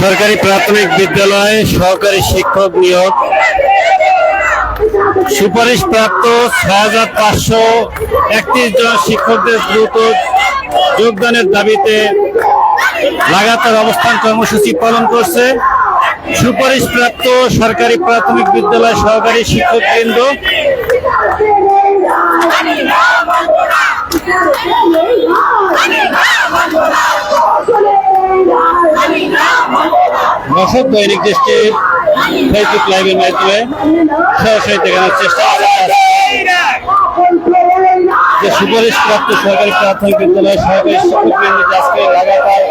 সরকারি প্রাথমিক বিদ্যালয়ে, সহকারী শিক্ষক নিয়োগ। সুপারিশ প্রাপ্ত ছয় হাজার পাঁচশো একত্রিশ জন শিক্ষকদের দ্রুত যোগদানের দাবিতে লাগাতার অবস্থান কর্মসূচি পালন করছে। সুপারিশ প্রাপ্ত সরকারি প্রাথমিক বিদ্যালয় সহকারী শিক্ষক কেন্দ্র দর্শক, দৈনিক দৃষ্টির ফেসবুক লাইভের মাধ্যমে সরাসরি দেখানোর চেষ্টা যে সুপারিশ প্রাপ্ত সরকারি প্রাথমিক বিদ্যালয় সরকারি শিক্ষক কেন্দ্রে আজকে লাগাতার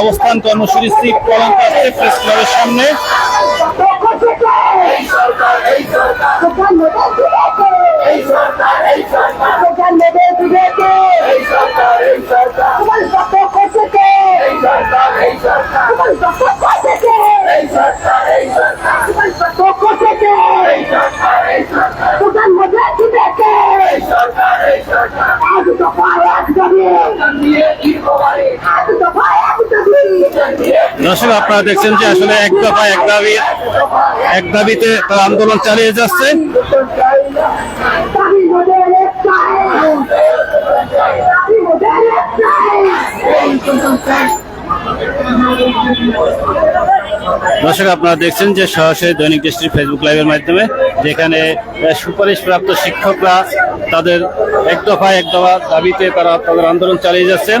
অবস্থান কর্মসূচি পালন করছে প্রেস ক্লাবের সামনে। দর্শক আপনারা দেখছেন যে আসলে এক দফা এক দাবি এক দাবিতে তারা আন্দোলন চালিয়ে যাচ্ছে। দর্শক, আপনারা দেখছেন যে সরাসরি দৈনিক দৃষ্টির ফেসবুক লাইভের মাধ্যমে, যেখানে সুপারিশপ্রাপ্ত শিক্ষকরা তাদের এক দফা এক দফা দাবিতে তারা তাদের আন্দোলন চালিয়ে যাচ্ছেন।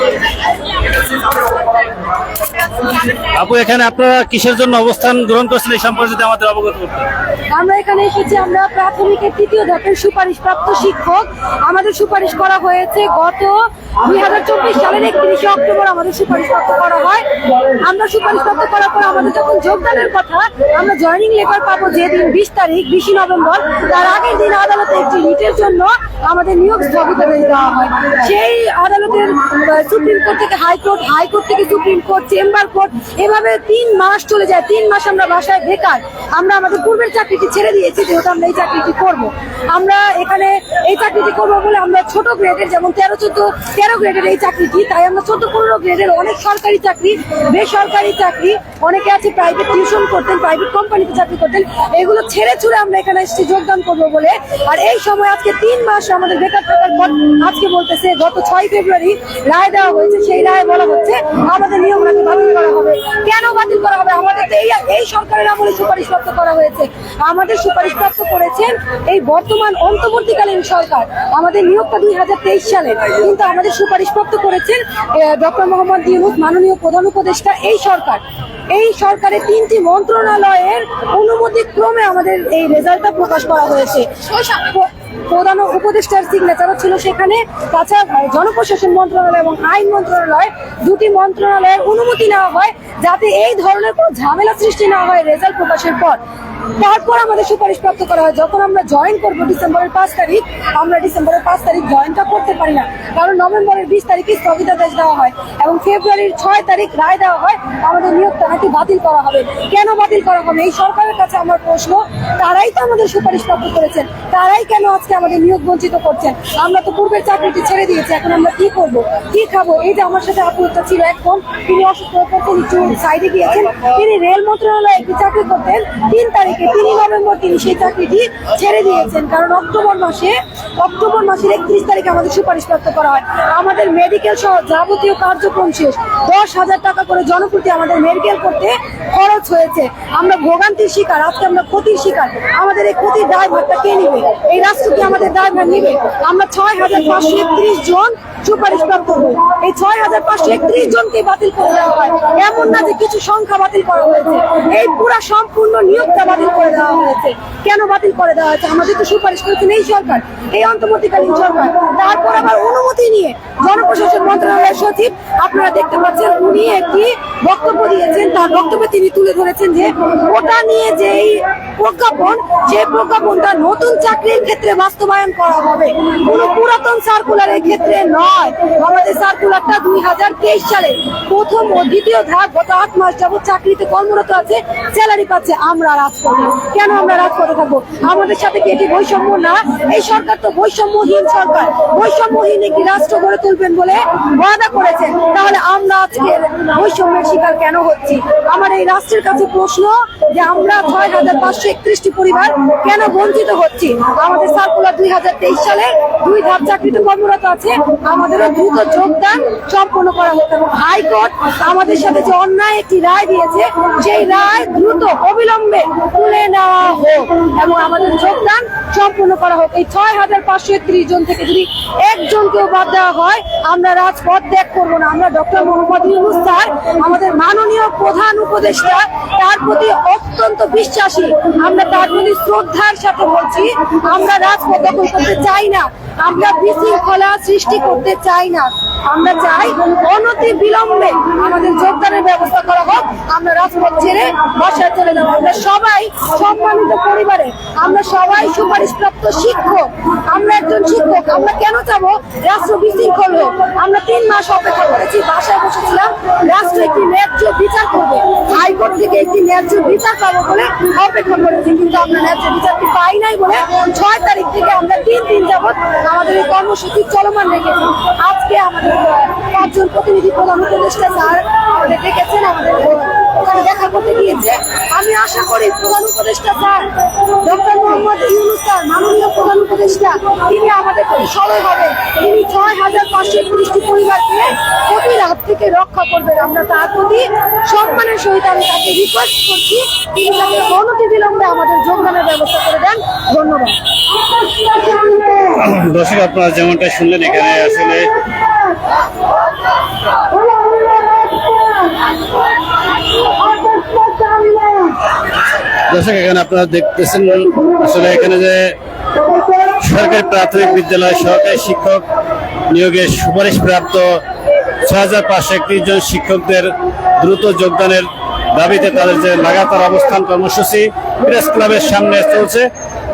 আপু, এখানে আপনারা কিসের জন্য অবস্থান গ্রহণ করছেন এই সম্পর্কে আমাদের অবগত করতেন। আমরা এখানে এসেছি, আমরা প্রাথমিকের তৃতীয় ধাপের সুপারিশ প্রাপ্ত শিক্ষক। আমাদের সুপারিশ করা হয়েছে, গত দুই হাজার চব্বিশ সালের একত্রিশে অক্টোবর আমাদের সুপারিশ প্রাপ্ত করা হয়। আমরা সুপারিশ প্রাপ্ত করার পর আমাদের যখন যোগদানের কথা, আমরা জয়নিং লেটার পাবো যেদিন বিশ তারিখ, বিশে নভেম্বর। তার আগের দিন আদালতে একটি রিটের জন্য আমাদের নিয়োগ স্থগিতাদেশ দেওয়া হয়। সেই আদালতের সুপ্রিম কোর্ট থেকে হাইকোর্ট হাইকোর্ট থেকে সুপ্রিম কোর্ট, চেম্বার কোর্ট এভাবে তিন মাস চলে যায়, তিন মাস আমরা বাসায় বেকার। আমরা আমাদের পূর্বের চাকরিটি ছেড়ে দিয়েছি, যেহেতু আমরা এই চাকরিটি করব। আমরা এখানে এই চাকরিটি করব বলে আমরা ছোট গ্রেডের, যেমন তেরো, চোদ্দ, তেরো গ্রেডের এই চাকরিটি, তাই আমরা চোদ্দ, পনেরো গ্রেডের অনেক সরকারি চাকরি, বেসরকারি চাকরি, অনেকে আছে প্রাইভেট টিউশন করতেন প্রাইভেট কোম্পানিতে চাকরি করতেন, এগুলো ছেড়ে ছুড়ে আমরা এখানে এসেছি যোগদান করব বলে। আর এই সময় আজকে তিন মাস আমাদের বেকার থাকার পর, আজকে বলতেছে, গত ছয় ফেব্রুয়ারি রায় দেওয়া হয়েছে, সেই রায় বলা হচ্ছে, আমাদের নিয়ম নাকি বাতিল করা হবে। কেন বাতিল করা হবে? আমাদের তো এই এই সরকারের আমলে সুপারিশ প্রাপ্ত করা হয়েছে। আমাদের সুপারিশ প্রাপ্ত করেছেন এই বর্তমান অন্তর্বর্তীকালীন সরকার। আমাদের নিয়োগটা দুই হাজার তেইশ সালে। কিন্তু আমাদের সুপারিশ প্রাপ্ত করেছেন ডক্টর মোহাম্মদ ইউনুস, মাননীয় প্রধান উপদেষ্টা এই সরকার। এই সরকারের তিনটি মন্ত্রণালয়ের অনুমতি ক্রমে আমাদের এই রেজাল্টটা প্রকাশ করা হয়েছে। প্রধান উপদেষ্টার সিগনেচারও ছিল সেখানে। তাছাড়া জনপ্রশাসন মন্ত্রণালয় এবং আইন মন্ত্রণালয় দুটি মন্ত্রণালয়ের অনুমতি নেওয়া হয় যাতে এই ধরনের কোনো ঝামেলা সৃষ্টি না হয় রেজাল্ট প্রকাশের পর। তারপর আমাদের সুপারিশ প্রাপ্ত করা হয়। যখন আমরা জয়েন করব ডিসেম্বরের পাঁচ তারিখ, আমরা ডিসেম্বরের পাঁচ তারিখ জয়েনটা করতে পারি না। কারণ নভেম্বরের বিশ তারিখে স্থগিতাদেশ দেওয়া হয় এবং ফেব্রুয়ারির ছয় তারিখ রায় দেওয়া হয়, আমাদের নিয়োগটা নাকি বাতিল করা হবে। কেন বাতিল করা হবে? এই সরকারের কাছে আমার প্রশ্ন, তারাই তো আমাদের সুপারিশ প্রাপ্ত করেছেন। তারাই কেন আজকে আমাদের নিয়োগ বঞ্চিত করছেন? আমরা তো পূর্বের চাকরিটি ছেড়ে দিয়েছি, এখন আমরা কি করব? কি খাব? এই যে আমার সাথে একটা ছিল একদম তিনি অসুস্থ হয়ে পড়তেন সাইডে গিয়েছেন, তিনি রেল মন্ত্রণালয়ে একটি চাকরি করতেন, তিন তারিখে তিন নভেম্বর তিনি সেই চাকরিটি ছেড়ে দিয়েছেন। কারণ অক্টোবর মাসে, অক্টোবর মাসের একত্রিশ তারিখে আমাদের সুপারিশ প্রাপ্ত করা হয়। আমাদের মেডিকেল সহ যাবতীয় কার্যক্রম শেষ। দশ হাজার টাকা করে জনপ্রতি আমাদের মেডিকেল করতে খরচ হয়েছে। আমরা ভোগান্তির শিকার, আজকে আমরা ক্ষতির শিকার। আমাদের এই ক্ষতির দায়ভারটা কে নিবে? এই রাষ্ট্র আমাদের দায়ভার নিবে? আমরা ছয় হাজার পাঁচশো একত্রিশ জন সুপারিশ প্রাপ্ত হই এই ছয় হাজার পাঁচশো একত্রিশ জনকে বাতিল করে দেওয়া হয়। এমন না যে কিছু সংখ্যা বাতিল করা হয়েছে। এই পুরা সম্পূর্ণ নিয়োগটা বাতিল করে দেওয়া হয়েছে। কেন বাতিল করে দেওয়া হয়েছে? আমাদের তো সুপারিশ করেছেন এই সরকার, এই অন্তর্বর্তীকালীন সরকার। তারপর আবার অনুমতি নিয়ে জনপ্রশাসন মন্ত্রণালয়ের সচিব, আপনারা দেখতে পাচ্ছেন উনি একটি বক্তব্য দিয়েছেন। তার বক্তব্যে তিনি তুলে ধরেছেন যে, ওটা নিয়ে যেই প্রজ্ঞাপন, সেই প্রজ্ঞাপনটা নতুন চাকরির ক্ষেত্রে বাস্তবায়ন করা হবে। কোনো পুরাতন সার্কুলারের ক্ষেত্রে নয়। আমাদের সার্কুলারটা দুই হাজার তেইশ সালে প্রথম ও দ্বিতীয় ধাপ গত আট মাস যাবত চাকরিতে কর্মরত আছে স্যালারি পাচ্ছে আমরা রাজপথে। কেন আমরা রাজপথে থাকব? আমাদের সাথে কি এটি বৈষম্য না? এই সরকার তো বৈষম্যহীন সরকার। বৈষম্যহীন একটি রাষ্ট্র গড়ে তুলবেন বলে ওয়াদা করেছেন। তাহলে আমরা আজকে বৈষম্যের শিকার কেন হচ্ছি? আমার এই রাষ্ট্রের কাছে প্রশ্ন যে আমরা ছয় হাজার পাঁচশো একত্রিশটি পরিবার কেন বঞ্চিত হচ্ছি? আমাদের সার্কুলার দুই হাজার তেইশ সালে দুই ধাপ চাকরিতে কর্মরত আছে। আমাদেরও দ্রুত যোগদান সম্পন্ন করা হতো হাইকোর্ট আমাদের সাথে যে অন্যায় একটি রায় দিয়েছে, সেই রায় দ্রুত অবিলম্বে তুলে নেওয়া হোক এবং আমাদের যোগদান সম্পূর্ণ করা হোক। এই ছয় হাজার পাঁচশো একত্রিশ জন থেকে যদি একজনকেও বাদ দেওয়া হয়, আমরা রাজপথ ত্যাগ করব না। আমরা ডক্টর মোহাম্মদ ইউনুস স্যার, আমাদের মাননীয় প্রধান উপদেষ্টা, তার প্রতি অত্যন্ত বিশ্বাসী। আমরা তার প্রতি শ্রদ্ধার সাথে বলছি, আমরা রাজপথ দখল করতে চাই না। আমরা বিশৃঙ্খলা সৃষ্টি করতে চাই না। আমরা চাই অনতি বিলম্বে আমাদের যোগদানের ব্যবস্থা করা হোক। আমরা রাজপথ ছেড়ে বাসায় চলে যাব। আমরা সবাই সম্মানিত পরিবারে, আমরা সবাই সুপারিশপ্রাপ্ত শিক্ষক, আমরা একজন শিক্ষক, আমরা কেন চাবো রাষ্ট্র বিশৃঙ্খল হোক। আমরা তিন মাস অপেক্ষা করেছি, বাসায় বসেছিলাম, রাষ্ট্র একটি ন্যায্য বিচার করবে। হাইকোর্ট থেকে একটি ন্যায্য বিচার পাবো বলে অপেক্ষা করেছি, কিন্তু আমরা ন্যায্য বিচারটি পাই নাই বলে ছয় তারিখ থেকে আমরা তিন দিন যাবত আমাদের এই কর্মসূচি চলমান রেখেছি। আজকে আমাদের পাঁচজন প্রতিনিধি প্রধান উপদেষ্টা স্যার আমাদের ডেকেছেন আমাদের আহ, দেখা করতে গিয়েছে। আমি আশা করি প্রধান উপদেষ্টা sir doctor Muhammad Yunus sir মাননীয় প্রধান উপদেষ্টা তিনি আমাদের সদয় হবেন তিনি ছয় হাজার পাঁচশো একত্রিশটি পরিবারকে প্রতি রাত থেকে রক্ষা করবেন। আমরা তার প্রতি সম্মানের সহিত আমি তাকে রিকোয়েস্ট করছি তিনি তাকে অনতি বিলম্বে আমাদের যোগদানের ব্যবস্থা করে দেন। ধন্যবাদ। দর্শক আপনারা যেমনটা শুনলেন এখানে আসলে দর্শক, এখানে আপনারা দেখতেছেন আসলে এখানে যে সরকারি প্রাথমিক বিদ্যালয়, সরকারি শিক্ষক নিয়োগের সুপারিশ প্রাপ্ত ছয় হাজার পাঁচশো একত্রিশ জন শিক্ষকদের দ্রুত যোগদানের দাবিতে তাদের যে লাগাতার অবস্থান কর্মসূচি প্রেস ক্লাবের সামনে চলছে।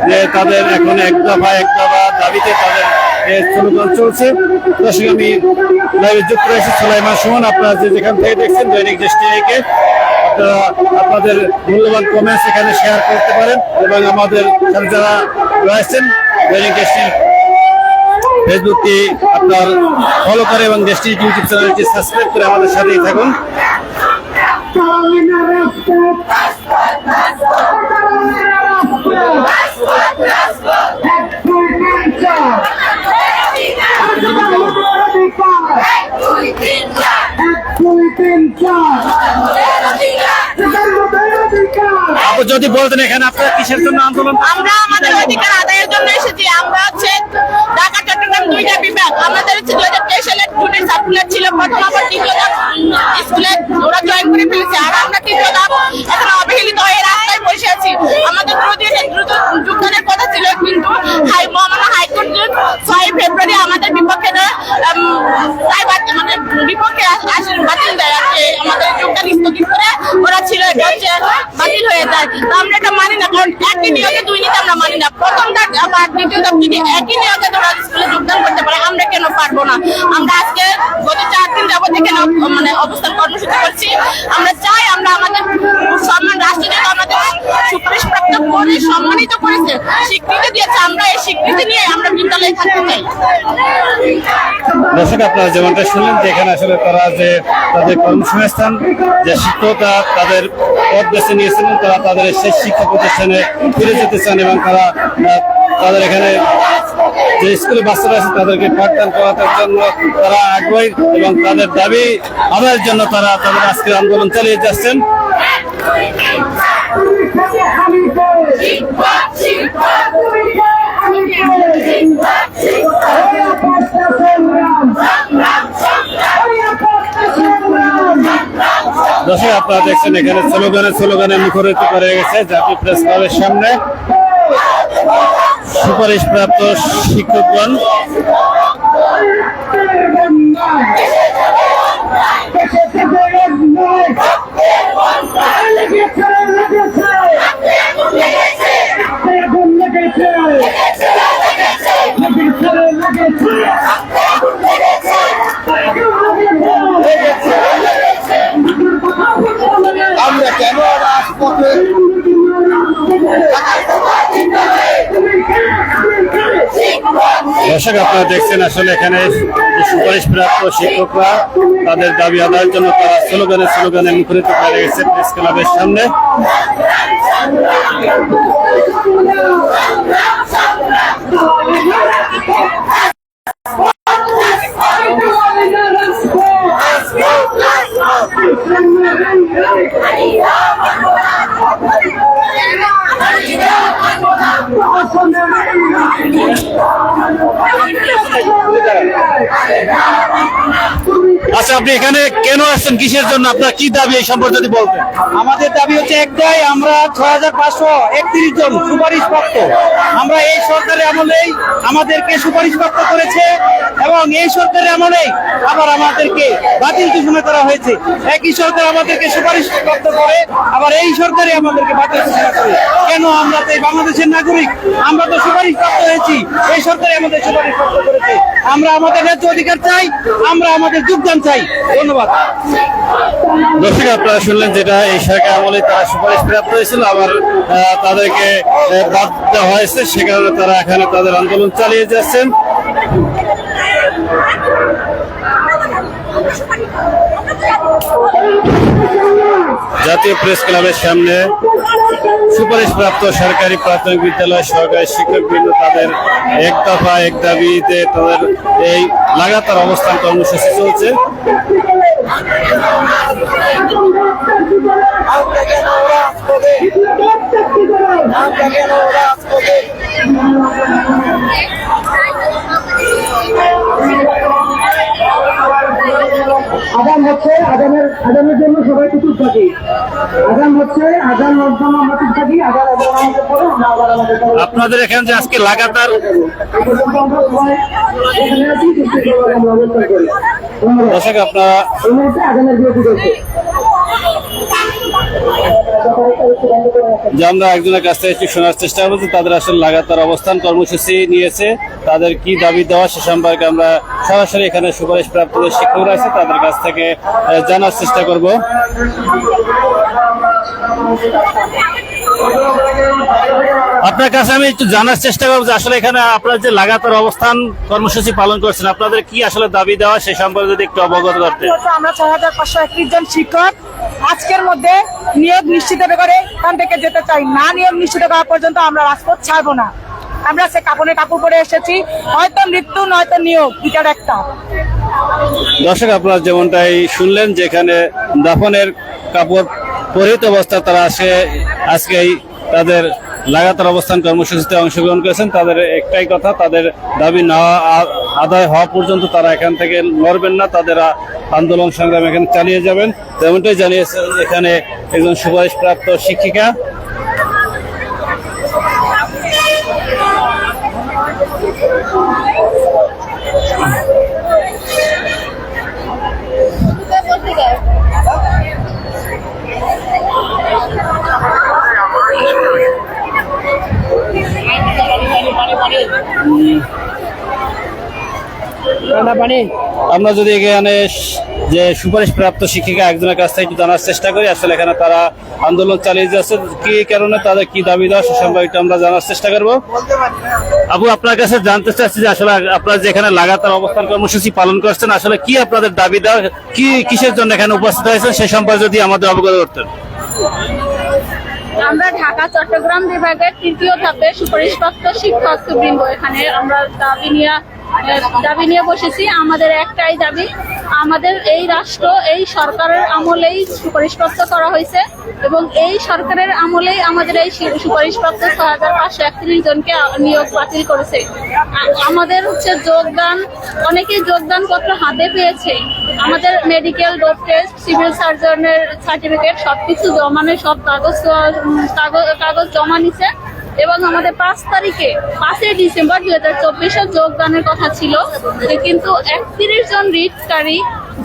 যে তাদের এখন এক দফা এক দফা দাবিতে তাদের এ চলছে। দর্শক, আমি যুক্ত রয়েছে, সুলাইমান সুমন। আপনারা যে যেখান থেকে দেখছেন, দৈনিক দৃষ্টি আপনারা আপনাদের মূল্যবান কমেন্টস এখানে শেয়ার করতে পারেন এবং আমাদের যারা রয়েছেন দেশ ফেসবুকটি আপনার ফলো করে এবং দেশটি ইউটিউব চ্যানেলটি সাবস্ক্রাইব করে আমাদের সাথেই থাকুন। আপু যদি বলতেন এখানে আপনারা কিসের জন্য আন্দোলন আমরা আমাদের অধিকার আদায়ের জন্য এসেছি। আমরা হচ্ছে ঢাকা, চট্টগ্রাম দুইটা বিভাগ। আমাদের হচ্ছে দুই হাজার তেইশ সালের জুনের সার্কুলার ছিল। প্রথম আবার দ্বিতীয় ধাপ স্কুলে ওরা জয়েন করে ফেলেছে। আর আমরা তৃতীয় ধাপ এখন অবহেলিত হয়ে রাস্তায় বসে আছি। আমাদের দ্রুত যোগদানের কথা ছিল, কিন্তু হাই মহামান্য হাইকোর্ট ছয় ফেব্রুয়ারি আমাদের বিপক্ষে মানে বিপক্ষে আসলে বাতিল দেয় আর কি। আমাদের যোগদান স্থগিত করে ওরা আমরা কেন পারব না? আমরা আজকে মানে আমরা চাই আমরা আমাদের সম্মানিত করেছে দিয়েছে, আমরা নিয়ে আমরা বিদ্যালয়ে দর্শক, আপনারা যেমনটা শুনলেন যে এখানে আসলে তারা যে তাদের কর্মসংস্থান, যে শিক্ষকরা তাদের পদ বেছে নিয়েছিলেন, তারা তাদের সেই শিক্ষা প্রতিষ্ঠানে ফিরে যেতে চান এবং তারা তাদের এখানে যে স্কুলে বাচ্চারা আছে, তাদেরকে পাঠদান করানোর জন্য তারা আগ্রহী এবং তাদের দাবি আদায়ের জন্য তারা তাদের আজকের আন্দোলন চালিয়ে যাচ্ছেন। দর্শক, আপনারা দেখছেন এখানে স্লোগানে স্লোগানে মুখরিত করে গেছে জাতীয় প্রেস ক্লাবের সামনে। সুপারিশ প্রাপ্ত শিক্ষকগণ। আমরা রাজপথে দর্শক আপনারা দেখছেন আসলে এখানে যে সুপারিশ প্রাপ্ত শিক্ষকরা তাদের দাবি আদায়ের জন্য তারা স্লোগানে স্লোগানে মুখরিত করে গেছে প্রেস ক্লাবের সামনে। আচ্ছা আপনি এখানে কেন আসছেন? কিসের জন্য? আপনার কি দাবি এই সম্পর্কে যদি বলতেন? আমাদের দাবি হচ্ছে একটাই, আমরা ছয় হাজার পাঁচশো একত্রিশ জন সুপারিশপ্রাপ্ত আমরা এই সরকারের আমলেই আমাদেরকে সুপারিশপ্রাপ্ত করেছে এবং এই সরকারের আমলেই আবার আমাদেরকে বাতিল ঘোষণা করা হয়েছে। একই সরকার আমাদেরকে সুপারিশপ্রাপ্ত করে, আবার এই সরকারই আমাদেরকে বাতিল ঘোষণা করে। কেন আমরা তো বাংলাদেশের নাগরিক? আমরা তো সুপারিশপ্রাপ্ত হয়েছি, এই সরকারই আমাদের সুপারিশপ্রাপ্ত করেছে। আমরা আমাদের ন্যায্য অধিকার চাই, আমরা আমাদের যোগদান চাই। ধন্যবাদ। দর্শক, আপনারা শুনলেন যেটা এই সরকার আমলে তারা সুপারিশ প্রাপ্ত হয়েছিল, আবার তাদেরকে বাদ দেওয়া হয়েছে, সে কারণে তারা এখানে তাদের আন্দোলন চালিয়ে যাচ্ছেন। জাতীয় প্রেস ক্লাবের সামনে সুপারিশ প্রাপ্ত সরকারি প্রাথমিক বিদ্যালয় সহকারী শিক্ষকবৃন্দ তাদের এক দফা, এক দাবিতে তাদের এই লাগাতার অবস্থান কর্মসূচি চলছে। আগাম হচ্ছে আগামের আগামের জন্য সবাই কিছু থাকি আগাম হচ্ছে আগাম জন্য আমরা কিছু থাকি আগাম আমাদের পরে আমরা আবার আমাদের আপনাদের এখানে যে আজকে লাগাতার দর্শক আপনারা এই মুহূর্তে আগামের বিরতি করছে যে আমরা একজনের কাছ থেকে একটু শোনার চেষ্টা করছি, তাদের আসলে লাগাতার অবস্থান কর্মসূচি নিয়েছে, তাদের কি দাবি দেওয়া সে সম্পর্কে আমরা সরাসরি এখানে সুপারিশ প্রাপ্ত শিক্ষকরা আছে, তাদের কাছ থেকে জানার চেষ্টা করব। আপনার কাছে আমি একটু জানার চেষ্টা করব যে আসলে এখানে আপনার যে লাগাতার অবস্থান কর্মসূচি পালন করছেন, আপনাদের কি আসলে দাবি দেওয়া সে সম্পর্কে যদি একটু অবগত হচ্ছে আমরা ছয় হাজার পাঁচশো একত্রিশ জন শিক্ষক আজকের মধ্যে নিয়োগ নিশ্চিত করে এখান থেকে যেতে চাই। না নিয়োগ নিশ্চিত করা পর্যন্ত আমরা রাজপথ ছাড়বো না। আমরা সে কাপড়ে কাপড় পরে এসেছি। হয়তো মৃত্যু, নয়তো নিয়োগ দুটার একটা। দর্শক, আপনারা যেমনটাই শুনলেন, যেখানে দাফনের কাপড় পরিহিত অবস্থা তারা আসে আজকেই তাদের লাগাতার অবস্থান কর্মসূচিতে অংশগ্রহণ করেছেন। তাদের একটাই কথা, তাদের দাবি না আদায় হওয়া পর্যন্ত তারা এখান থেকে লড়বেন না, তাদের আন্দোলন সংগ্রাম এখানে চালিয়ে যাবেন। তেমনটাই জানিয়েছেন এখানে একজন সুপারিশপ্রাপ্ত শিক্ষিকা। আমরা যদি এখানে যে সুপারিশ প্রাপ্ত শিক্ষিকা একজনের কাছ থেকে একটু জানার চেষ্টা করি আসলে এখানে তারা আন্দোলন চালিয়ে যাচ্ছে। কি কারণে তাদের কি দাবি দেওয়া সে সম্পর্কে একটু আমরা জানার চেষ্টা করব। আপু আপনার কাছে জানতে চাচ্ছি যে আসলে আপনারা যে এখানে লাগাতার অবস্থান কর্মসূচি পালন করছেন আসলে কি আপনাদের দাবি দেওয়া কি কিসের জন্য এখানে উপস্থিত হয়েছেন সে সম্পর্কে যদি আমাদের অবগত করতেন। আমরা ঢাকা চট্টগ্রাম বিভাগের তৃতীয় ধাপে সুপারিশপ্রাপ্ত শিক্ষক বৃন্দ এখানে আমরা দাবি নিয়ে দাবি নিয়ে বসেছি, আমাদের একটাই দাবি। আমাদের এই রাষ্ট্র, এই সরকারের আমলেই সুপারিশপ্রাপ্ত করা হয়েছে এবং এই সরকারের আমলেই আমাদের এই সুপারিশপ্রাপ্ত ছ হাজার পাঁচশো একত্রিশ জনকে নিয়োগ বাতিল করেছে। আমাদের হচ্ছে যোগদান, অনেকেই যোগদান পত্র হাতে পেয়েছে। আমাদের মেডিকেল ডোপ টেস্ট সিভিল সার্জনের সার্টিফিকেট সবকিছু জমানো সব কাগজ কাগজ কাগজ জমা নিছে। এবং আমাদের পাঁচ তারিখে পাঁচই ডিসেম্বর দুই হাজার চব্বিশে যোগদানের কথা ছিল। কিন্তু একত্রিশ জন রিটকারী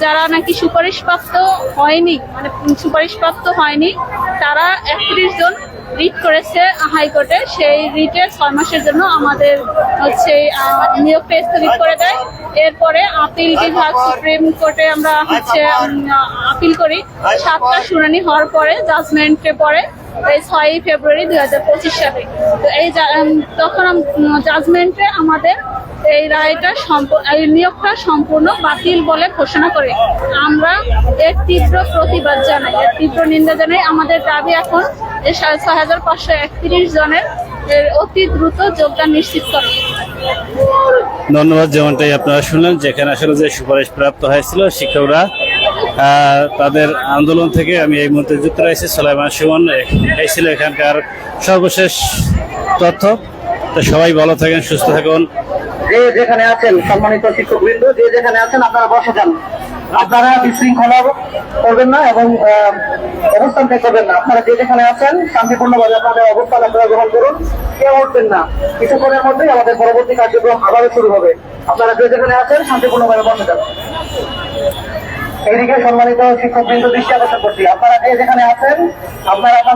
যারা নাকি সুপারিশপ্রাপ্ত হয়নি মানে সুপারিশপ্রাপ্ত হয়নি তারা একত্রিশ জন রিট করেছে হাইকোর্টে। সেই রিটের ছয় মাসের জন্য আমাদের হচ্ছে আহ, নিয়োগটা স্থগিত করে দেয়। এরপরে আপিল বিভাগ সুপ্রিম কোর্টে আমরা হচ্ছে আপিল করি। সাতটা শুনানি হওয়ার পরে জাজমেন্টে পরে এই ফেব্রুয়ারি দুই হাজার পঁচিশ সালে। তো এই তখন জাজমেন্টে আমাদের এই রায়টা এই নিয়োগটা সম্পূর্ণ বাতিল বলে ঘোষণা করে। আমরা এর তীব্র প্রতিবাদ জানাই, এর তীব্র নিন্দা জানাই। আমাদের দাবি এখন ছয় হাজার পাঁচশো একত্রিশ জনের অতি দ্রুত যোগদান নিশ্চিত করা। ধন্যবাদ, যেমনটাই আপনারা শুনলেন, যেখানে আসলে যে সুপারিশ প্রাপ্ত হয়েছিল শিক্ষকরা তাদের আন্দোলন থেকে আমি এই মুহূর্তে যুক্ত রয়েছি। সোলাইমান সুমন এই ছিল এখানকার সর্বশেষ তথ্য। তো সবাই ভালো থাকেন, সুস্থ থাকুন। যে যেখানে আছেন সম্মানিত শিক্ষকবৃন্দ, যে যেখানে আছেন, আপনারা বসে যান। আপনারা বিশৃঙ্খলা করবেন না এবং অবস্থান ত্যাগ করবেন না। আপনারা যে যেখানে আছেন, শান্তিপূর্ণভাবে আপনাদের অবস্থান আপনারা গ্রহণ করুন। কেউ উঠবেন না। কিছুক্ষণের মধ্যেই আমাদের পরবর্তী কার্যক্রম আবারও শুরু হবে। আপনারা যে যেখানে আছেন, শান্তিপূর্ণভাবে বসে যান। এইদিকে সম্মানিত শিক্ষকবৃন্দ দৃষ্টি আকর্ষণ করছি। আপনারা যে যেখানে আছেন আপনারা